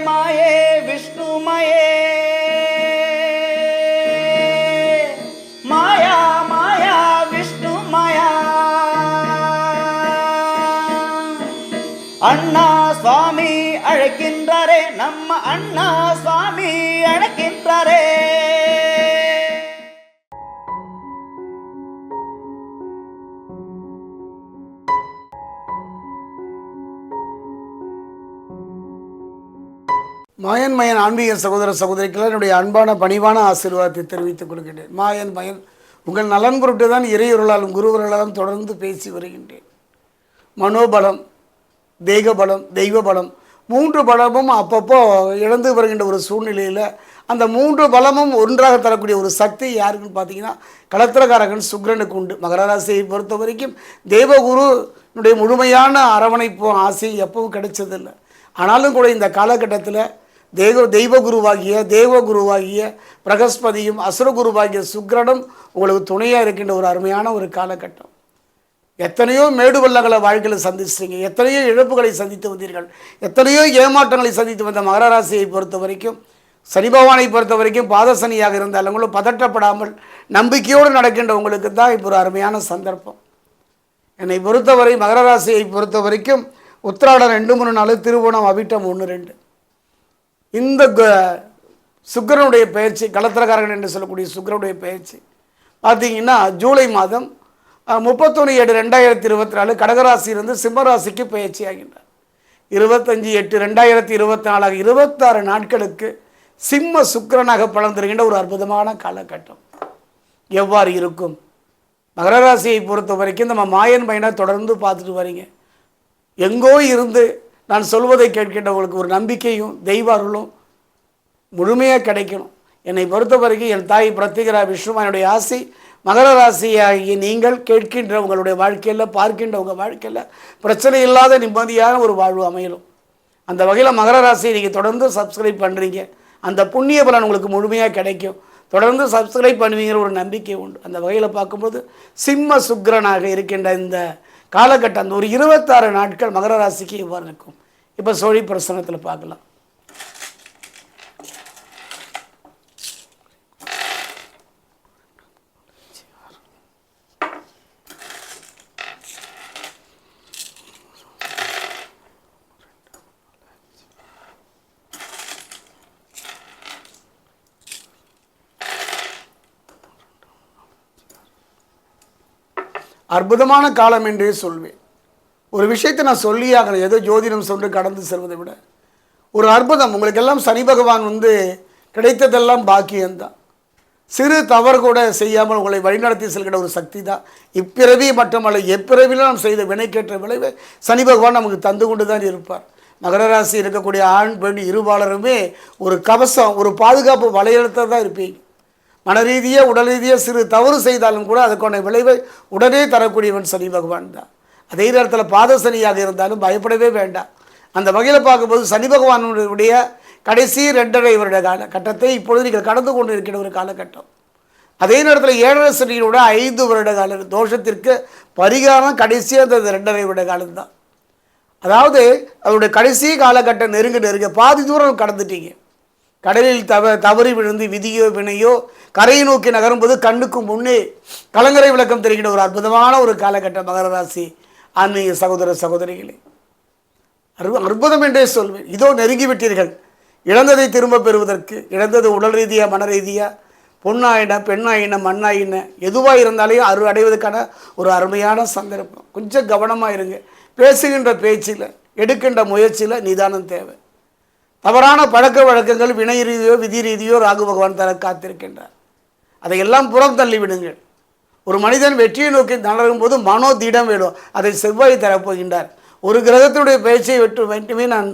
ప్రేమయే విష్ణుమయే. మాయా మాయా విష్ణుమయా. అన్నా స్వామి అழைకిందరే ನಮ್ಮ ಅಣ್ಣ ಸ್ವಾಮಿ ಅಣಕಿಂತಾರೆ மாயன் மயன் ஆன்மீக சகோதர சகோதரிகள் என்னுடைய அன்பான பணிவான ஆசீர்வாதத்தை தெரிவித்துக் கொள்கின்றேன். மாயன் மயன் உங்கள் நலன் பொருட்டு தான் இறையொருளாலும் குருவர்களாலும் தொடர்ந்து பேசி வருகின்றேன். மனோபலம் தெய்வ பலம் தெய்வ பலம் மூன்று பலமும் அப்பப்போ இழந்து வருகின்ற ஒரு சூழ்நிலையில் அந்த மூன்று பலமும் ஒன்றாக தரக்கூடிய ஒரு சக்தி யாருக்குன்னு பார்த்தீங்கன்னா களத்திரகாரகன் சுக்கிரனுக்கு உண்டு. மகர ராசியை பொறுத்த வரைக்கும் தேவகுருனுடைய முழுமையான அரவணைப்பு ஆசை எப்பவும் கிடைச்சதில்லை. ஆனாலும் கூட இந்த காலகட்டத்தில் தேவ தெய்வகுருவாகிய தேவகுருவாகிய பிரகஸ்பதியும் அசுரகுருவாகிய சுக்ரனும் உங்களுக்கு துணையாக இருக்கின்ற ஒரு அருமையான ஒரு காலகட்டம். எத்தனையோ மேடு பள்ளங்களை வாழ்க்கையில் சந்திச்சிங்க எத்தனையோ இழப்புகளை சந்தித்து வந்தீர்கள். எத்தனையோ ஏமாற்றங்களை சந்தித்து வந்த மகர ராசியை பொறுத்த வரைக்கும் சனி பகவானை பொறுத்த வரைக்கும் பாதசனியாக இருந்தாலும் உங்களும் பதற்றப்படாமல் நம்பிக்கையோடு நடக்கின்ற உங்களுக்கு தான் இப்போ ஒரு அருமையான சந்தர்ப்பம். என்னை பொறுத்தவரை மகர ராசியை பொறுத்த வரைக்கும் உத்திராடம் ரெண்டு மூணு நாலு திருவோணம் அவிட்டம் ஒன்று ரெண்டு. இந்த க- சுக்கிரனுடைய பயிற்சி களத்திரக்காரகன் என்று சொல்லக்கூடிய சுக்கரனுடைய பயிற்சி பார்த்தீங்கன்னா ஜூலை மாதம் முப்பத்தொன்று ஏழு ரெண்டாயிரத்தி இருபத்தி நாலு கடகராசியிலிருந்து சிம்மராசிக்கு பயிற்சி ஆகின்றார். இருபத்தஞ்சி எட்டு ரெண்டாயிரத்தி இருபத்தி நாலாக இருபத்தாறு நாட்களுக்கு சிம்ம சுக்கிரனாக பலன் தருகின்ற ஒரு அற்புதமான காலகட்டம். எவ்வாறு இருக்கும்? மகர ராசியை பொறுத்த வரைக்கும் நம்ம மாயன் பையனை தொடர்ந்து பார்த்துட்டு வரீங்க. எங்கோ இருந்து நான் சொல்வதை கேட்கின்றவங்களுக்கு ஒரு நம்பிக்கையும் தெய்வ அருளும் முழுமையாக கிடைக்கணும். என்னை பொறுத்த வரைக்கும் என் தாய் பிரத்யேகரா விஷ்ணுமானுடைய ஆசை மகர ராசியாகிய நீங்கள் கேட்கின்ற உங்களுடைய வாழ்க்கையில் பார்க்கின்ற உங்கள் வாழ்க்கையில் பிரச்சனை இல்லாத நிம்மதியான ஒரு வாழ்வு அமையலும் அந்த வகையில் மகர ராசியை நீங்கள் தொடர்ந்து சப்ஸ்கிரைப் பண்ணுறீங்க அந்த புண்ணிய பலன் உங்களுக்கு முழுமையாக கிடைக்கும். தொடர்ந்து சப்ஸ்கிரைப் பண்ணுவீங்கிற ஒரு நம்பிக்கை உண்டு. அந்த வகையில் பார்க்கும்போது சிம்ம சுக்கிரனாக இருக்கின்ற இந்த காலகட்டம் அந்த ஒரு இருபத்தாறு நாட்கள் மகர ராசிக்கு இவ்வாறு இருக்கும்? இப்போ சோழி பிரசனத்தில் பார்க்கலாம். அற்புதமான காலம் என்றே சொல்வேன். ஒரு விஷயத்தை நான் சொல்லியாகணும் ஏதோ ஜோதிடம் சொல்லி கடந்து செல்வதை விட. ஒரு அற்புதம். உங்களுக்கெல்லாம் சனி பகவான் வந்து கிடைத்ததெல்லாம் பாக்கியம்தான். சிறு தவறு கூட செய்யாமல் உங்களை வழிநடத்தி செல்கிற ஒரு சக்தி தான் இப்பிறவி மட்டுமல்ல எப்பிறவிலும் நாம் செய்த வினைக்கேற்ற விளைவை சனி பகவான் நமக்கு தந்து கொண்டு தான் இருப்பார். மகர ராசி இருக்கக்கூடிய ஆண் பெண் இருபாலருமே ஒரு கவசம் ஒரு பாதுகாப்பு வலையெழுத்த தான் இருப்பீங்க. மன ரீதியாக உடல் ரீதியாக சிறு தவறு செய்தாலும் கூட அதுக்கான விளைவை உடனே தரக்கூடியவன் சனி பகவான் தான். அதே நேரத்தில் பாத சனியாக இருந்தாலும் பயப்படவே வேண்டாம். அந்த வகையில் பார்க்கும்போது சனி பகவானுடைய கடைசி ரெண்டரை வருட காலகட்டத்தை இப்பொழுது நீங்கள் கடந்து கொண்டு இருக்கிற ஒரு காலகட்டம். அதே நேரத்தில் ஏழரை சனியோட ஐந்து வருட கால தோஷத்திற்கு பரிகாரம் கடைசியாக அந்த ரெண்டரை வருட காலம்தான். அதாவது அவருடைய கடைசி காலகட்டம் நெருங்க நெருங்க பாதி தூரம் கடந்துட்டீங்க. கடலில் தவ தவறி விழுந்து விதியோ வினையோ கரையை நோக்கி நகரும்போது கண்ணுக்கு முன்னே கலங்கரை விளக்கம் தெரிகிற ஒரு அற்புதமான ஒரு காலகட்டம் மகர ராசி. ஆன்மீக சகோதர சகோதரிகளே அற்புதம் என்றே சொல்வேன். இதோ நெருங்கி விட்டீர்கள் இழந்ததை திரும்ப பெறுவதற்கு இழந்தது உடல் ரீதியாக மன ரீதியாக பொண்ணாயின பெண்ணாயின மண்ணாயின எதுவாக இருந்தாலையும் அரு அடைவதற்கான ஒரு அருமையான சந்தர்ப்பம். கொஞ்சம் கவனமாக இருங்க. பேசுகின்ற பேச்சில் எடுக்கின்ற முயற்சியில் நிதானம் தேவை. தவறான பழக்க வழக்கங்கள் வினை ரீதியோ விதி ரீதியோ ராகு பகவான் தர காத்திருக்கின்றார். அதையெல்லாம் புறம் தள்ளி விடுங்கள். ஒரு மனிதன் வெற்றியை நோக்கி நகரும் போது மனோ திடம் வேணும். அதை செவ்வாய் தரப்போகின்றார். ஒரு கிரகத்தினுடைய பயிற்சியை வெற்று வேண்டுமே நான்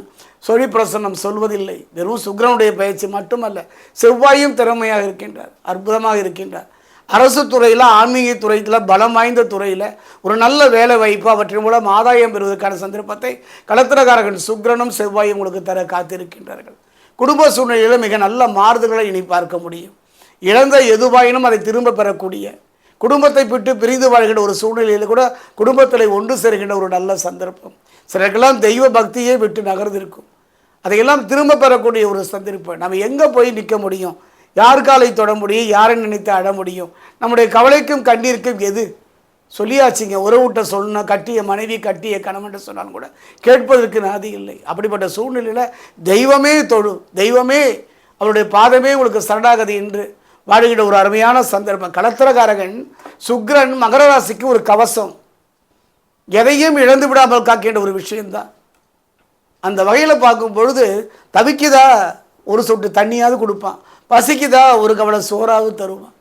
சொல்லி பிரசன்னம் சொல்வதில்லை. வெறும் சுக்ரனுடைய பயிற்சி மட்டுமல்ல செவ்வாயும் திறமையாக இருக்கின்றார் அற்புதமாக இருக்கின்றார். அரசு துறையில் ஆன்மீக துறையில் பலம் வாய்ந்த துறையில் ஒரு நல்ல வேலை வாய்ப்பு அவற்றின் மூலம் ஆதாயம் பெறுவதற்கான சந்தர்ப்பத்தை களத்திரக்காரர்கள் சுக்கிரனும் செவ்வாயும் உங்களுக்கு தர காத்திருக்கின்றார்கள். குடும்ப சூழ்நிலையில் மிக நல்ல மாறுதல்களை இனி பார்க்க முடியும். இழந்த எதுவாயினும் அதை திரும்ப பெறக்கூடிய குடும்பத்தை விட்டு பிரிந்து வாழ்கின்ற ஒரு சூழ்நிலையில் கூட குடும்பத்தில் ஒன்று சேர்கின்ற ஒரு நல்ல சந்தர்ப்பம். சிலருக்கெல்லாம் தெய்வ பக்தியே விட்டு நகர்ந்திருக்கும். அதையெல்லாம் திரும்ப பெறக்கூடிய ஒரு சந்தர்ப்பம். நம்ம எங்கே போய் நிற்க முடியும்? யார் காலை தொட முடியும்? யாரை நினைத்து அழ முடியும்? நம்முடைய கவலைக்கும் கண்ணீருக்கும் எது? சொல்லியாச்சுங்க. உறவுட்ட சொல்லணும் கட்டிய மனைவி கட்டிய கணவன் சொன்னாலும் கூட கேட்பதற்கு நாதி இல்லை. அப்படிப்பட்ட சூழ்நிலையில் தெய்வமே தொழு. தெய்வமே அவருடைய பாதமே உங்களுக்கு சரணாகதி என்று வாழுகிற ஒரு அருமையான சந்தர்ப்பம். களத்திரகாரகன் சுக்ரன் மகர ராசிக்கு ஒரு கவசம். எதையும் இழந்து விடாமல் காக்கின்ற ஒரு விஷயம்தான். அந்த வகையில் பார்க்கும் பொழுது தவிக்குதா ஒரு சொட்டு தண்ணியாவது கொடுப்பான். பசிக்குதா ஒரு கவலை சோறாவது தருவான்.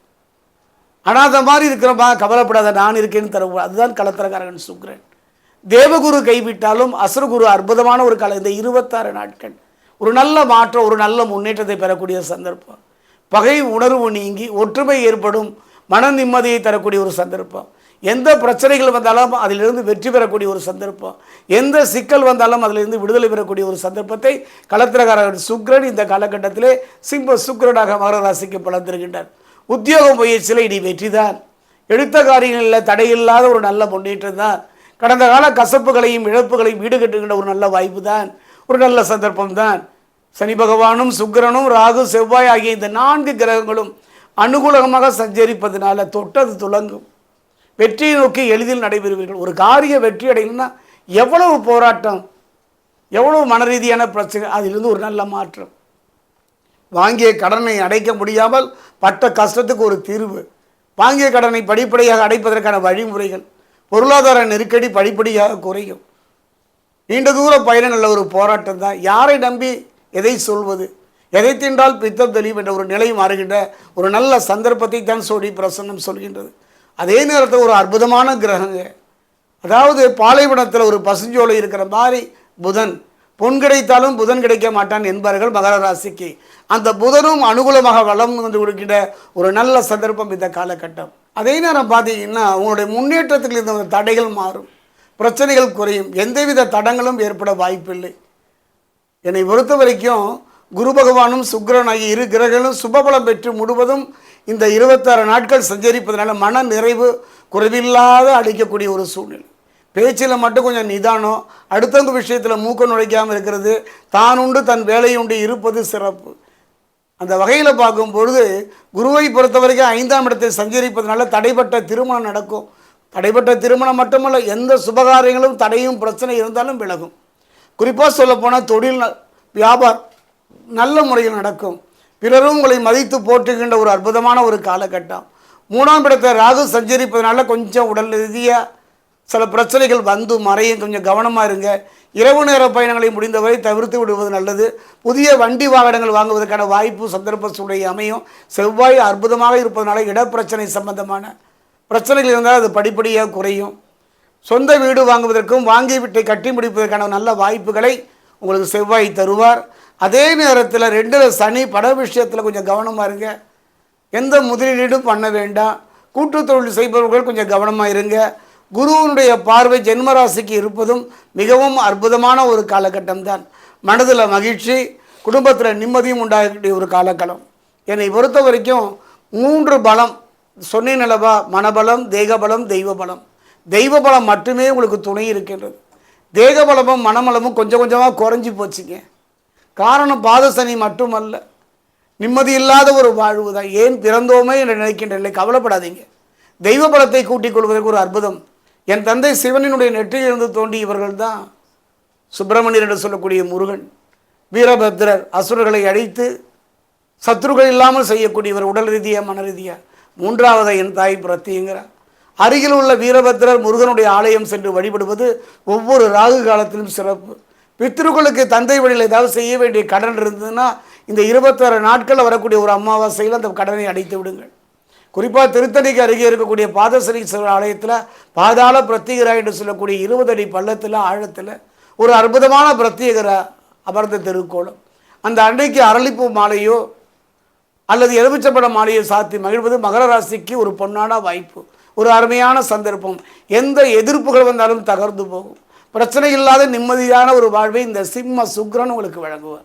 அனாத மாதிரி இருக்கிறப்பா கவலைப்படாத நான் இருக்கேன்னு தருவான். அதுதான் களத்திரக்காரகன் சுக்ரன். தேவகுரு கைவிட்டாலும் அசுரகுரு அற்புதமான ஒரு கலை இந்த இருபத்தாறு நாட்கள். ஒரு நல்ல மாற்றம் ஒரு நல்ல முன்னேற்றத்தை பெறக்கூடிய சந்தர்ப்பம். பகை உணர்வு நீங்கி ஒற்றுமை ஏற்படும் மன நிம்மதியை தரக்கூடிய ஒரு சந்தர்ப்பம். எந்த பிரச்சனைகள் வந்தாலும் அதிலிருந்து வெற்றி பெறக்கூடிய ஒரு சந்தர்ப்பம். எந்த சிக்கல் வந்தாலும் அதிலிருந்து விடுதலை பெறக்கூடிய ஒரு சந்தர்ப்பத்தை களத்திரகாரர் சுக்ரன் இந்த காலகட்டத்திலே சிம்ப சுக்கிரனாக மகர ராசிக்கு பலர்ந்திருக்கின்றார் உத்தியோக முயற்சியில் இனி வெற்றிதான் எடுத்த காரியங்களில் தடையில்லாத ஒரு நல்ல முன்னேற்றம் தான். கடந்த கால கசப்புகளையும் இழப்புகளையும் ஈடுகட்டுகின்ற ஒரு நல்ல வாய்ப்பு தான். ஒரு நல்ல சந்தர்ப்பம் தான். சனி பகவானும் சுக்கிரனும் ராகு செவ்வாய் ஆகிய இந்த நான்கு கிரகங்களும் அனுகூலமாக சஞ்சரிப்பதனால தொட்டது துலங்கும். வெற்றியை நோக்கி எளிதில் நடைபெறுவீர்கள். ஒரு காரிய வெற்றி அடையணும்னா எவ்வளவு போராட்டம் எவ்வளவு மன ரீதியான பிரச்சனை அதிலிருந்து ஒரு நல்ல மாற்றம். வாங்கிய கடனை அடைக்க முடியாமல் பட்ட கஷ்டத்துக்கு ஒரு தீர்வு. வாங்கிய கடனை படிப்படியாக அடைப்பதற்கான வழிமுறைகள். பொருளாதார நெருக்கடி படிப்படியாக குறையும். நீண்ட தூர பயணம் நல்ல ஒரு போராட்டம் தான் யாரை நம்பி எதை சொல்வது? எதை தின்றால் பித்தம் தெளியும் என்ற ஒரு நிலை மாறுகின்ற ஒரு நல்ல சந்தர்ப்பத்தை தான் சோடி பிரசன்னம் சொல்கின்றது. அதே நேரத்தில் ஒரு அற்புதமான கிரகங்க. அதாவது பாலைவனத்தில் ஒரு பசுஞ்சோலை இருக்கிற மாதிரி புதன். பொன் கிடைத்தாலும் புதன் கிடைக்க மாட்டான் என்பார்கள் மகர ராசிக்கு. அந்த புதனும் அனுகூலமாக வளம் வந்து கொடுக்கின்ற ஒரு நல்ல சந்தர்ப்பம் இந்த காலகட்டம். அதே நேரம் பார்த்தீங்கன்னா உங்களுடைய முன்னேற்றத்துக்கு இருந்த தடைகள் மாறும். பிரச்சனைகள் குறையும். எந்தவித தடங்களும் ஏற்பட வாய்ப்பில்லை. என்னை பொறுத்த வரைக்கும் குரு பகவானும் சுக்கரன் ஆகிய இரு கிரகங்களும் சுபபலம் பெற்று முழுவதும் இந்த இருபத்தாறு நாட்கள் சஞ்சரிப்பதனால மன நிறைவு குறைவில்லாத அளிக்கக்கூடிய ஒரு சூழ்நிலை. பேச்சில் மட்டும் கொஞ்சம் நிதானம் அடுத்தவங்க விஷயத்தில் மூக்க நுழைக்காமல் இருக்கிறது தான் உண்டு தன் வேலையுண்டு இருப்பது சிறப்பு. அந்த வகையில் பார்க்கும் பொழுது குருவை பொறுத்த வரைக்கும் ஐந்தாம் இடத்தை சஞ்சரிப்பதனால தடைப்பட்ட திருமணம் நடக்கும். தடைப்பட்ட திருமணம் மட்டுமல்ல எந்த சுபகாரியங்களும் தடையும் பிரச்சனை இருந்தாலும் விலகும். குறிப்பாக சொல்லப்போனால் தொழில் ந- வியாபாரம் நல்ல முறையில் நடக்கும். பிறரும் உங்களை மதித்து போற்றுகின்ற ஒரு அற்புதமான ஒரு காலகட்டம். மூணாம் இடத்தை ராகு சஞ்சரிப்பதனால கொஞ்சம் உடல் ரீதியாக சில பிரச்சனைகள் வந்து மறையும். கொஞ்சம் கவனமாக இருங்க. இரவு நேர பயணங்களை முடிந்தவரை தவிர்த்து விடுவது நல்லது. புதிய வண்டி வாகனங்கள் வாங்குவதற்கான வாய்ப்பு சந்தர்ப்ப சூழ்நிலை அமையும். செவ்வாய் அற்புதமாக இருப்பதனால இடப்பிரச்சனை சம்பந்தமான பிரச்சனைகள் இருந்தால் அது படிப்படியாக குறையும். சொந்த வீடு வாங்குவதற்கும் வாங்கி வீட்டை கட்டி முடிப்பதற்கான நல்ல வாய்ப்புகளை உங்களுக்கு செவ்வாய் தருவார். அதே நேரத்தில் ரெண்டு சனி பட விஷயத்தில் கொஞ்சம் கவனமாக இருங்க. எந்த முதலீடும் பண்ண வேண்டாம். கூட்டு தொழில் செய்பவர்கள் கொஞ்சம் கவனமாக இருங்க. குருவினுடைய பார்வை ஜென்மராசிக்கு இருப்பதும் மிகவும் அற்புதமான ஒரு காலகட்டம் தான் மனதில் மகிழ்ச்சி குடும்பத்தில் நிம்மதியும் உண்டாகக்கூடிய ஒரு காலகட்டம். என்னை பொறுத்த வரைக்கும் மூன்று பலம் சொன்னேன் அல்லவா மனபலம் தேகபலம் தெய்வ பலம் தெய்வ பலம் மட்டுமே உங்களுக்கு துணை இருக்கின்றது. தேக பலமும் மனபலமும் கொஞ்சம் கொஞ்சமாக குறைஞ்சி போச்சுங்க. காரணம் பாதசனி மட்டுமல்ல. நிம்மதி இல்லாத ஒரு வாழ்வு தான். ஏன் பிறந்தோமே என்று நினைக்கின்ற நிலை கவலைப்படாதீங்க. தெய்வ பலத்தை கூட்டிக் கொள்வதற்கு ஒரு அற்புதம். என் தந்தை சிவனினுடைய நெற்றியிலிருந்து தோண்டி இவர்கள் தான் சுப்பிரமணியர் என்று சொல்லக்கூடிய முருகன் வீரபத்ரர் அசுரர்களை அழித்து சத்ருகள் இல்லாமல் செய்யக்கூடியவர் உடல் ரீதியாக மன ரீதியாக மூன்றாவதை என் தாய் பிரத்திங்கிறார் அருகில் உள்ள வீரபத்ரர் முருகனுடைய ஆலயம் சென்று வழிபடுவது ஒவ்வொரு ராகு காலத்திலும் சிறப்பு. பித்ருக்களுக்கு தந்தை வழியில் ஏதாவது செய்ய வேண்டிய கடன் இருந்ததுன்னா இந்த இருபத்தாறு நாட்களில் வரக்கூடிய ஒரு அமாவாசையில் அந்த கடனை அடைத்து விடுங்கள். குறிப்பாக திருத்தணிக்கு அருகே இருக்கக்கூடிய பாதசரீஸ்வரர் ஆலயத்தில் பாதாள பிரத்யேகரா என்று சொல்லக்கூடிய இருபது அடி பள்ளத்தில் ஆழத்தில் ஒரு அற்புதமான பிரத்யேகரா அமர்ந்த திருக்கோலம். அந்த அன்னைக்கு அரளிப்பூ மாலையோ அல்லது எலுமிச்சப்பட மாலையை சாத்தி மகிழ்வது மகர ராசிக்கு ஒரு பொன்னான வாய்ப்பு. ஒரு அருமையான சந்தர்ப்பம். எந்த எதிர்ப்புகள் வந்தாலும் தகர்ந்து போகும். பிரச்சனை இல்லாத நிம்மதியான ஒரு வாழ்வை இந்த சிம்ம சுக்ரன் உங்களுக்கு வழங்குவார்.